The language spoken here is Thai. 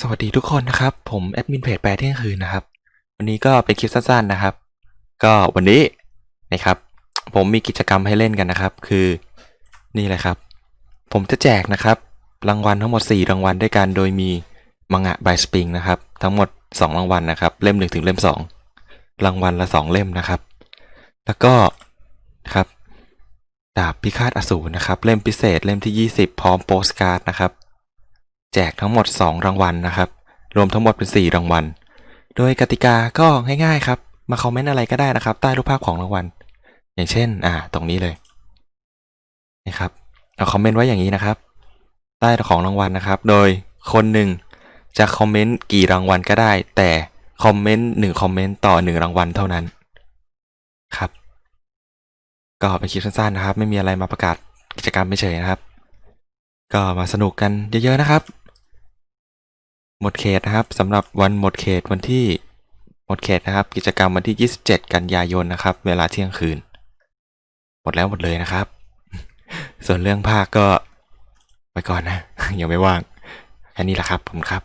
สวัสดีทุกคนนะครับ ผมแอดมินเพจแปลเที่ยงคืนนะครับ วันนี้ก็เป็นคลิปสั้นๆนะครับ ก็วันนี้นะครับ ผมมีกิจกรรมให้เล่นกันนะครับ คือนี่เลยครับ ผมจะแจกนะครับ รางวัลทั้งหมด 4 รางวัลด้วยกันโดยมีมังงะบายสปริงนะครับ ทั้งหมด 2 รางวัลนะครับ เล่ม 1 ถึงเล่ม 2 รางวัลละ 2 เล่มนะครับ แล้วก็ครับดาบพิฆาตอสูรนะครับ เล่มพิเศษเล่มที่ 20 พร้อมโปสการ์ดนะครับ แจกทั้งหมด 2 รางวัลนะครับ รวมทั้งหมดเป็น 4 รางวัล โดยกติกาก็ง่ายๆครับ มาคอมเมนต์อะไรก็ได้นะครับ ใต้รูปภาพของรางวัล อย่างเช่น อ่า ตรงนี้เลยนี่ครับเอาคอมเมนต์ไว้อย่างนี้นะครับ ใต้ของรางวัลนะครับ โดยคนหนึ่งจะคอมเมนต์กี่รางวัลก็ได้ แต่คอมเมนต์หนึ่งคอมเมนต์ต่อหนึ่งรางวัลเท่านั้นครับ ก็เป็นคลิปสั้นๆนะครับ ไม่มีอะไรมาประกาศกิจกรรมไม่เฉยนะครับ ก็มาสนุกกันเยอะๆนะครับ หมดเขตนะครับสำหรับวันหมดเขตวันที่หมดเขตนะครับ กิจกรรมวันที่ 27 กันยายนนะครับ เวลาเที่ยงคืน หมดแล้วหมดเลยนะครับ ส่วนเรื่องภาคก็ไปก่อนนะ ยังไม่ว่างแค่นี้แหละครับผมครับ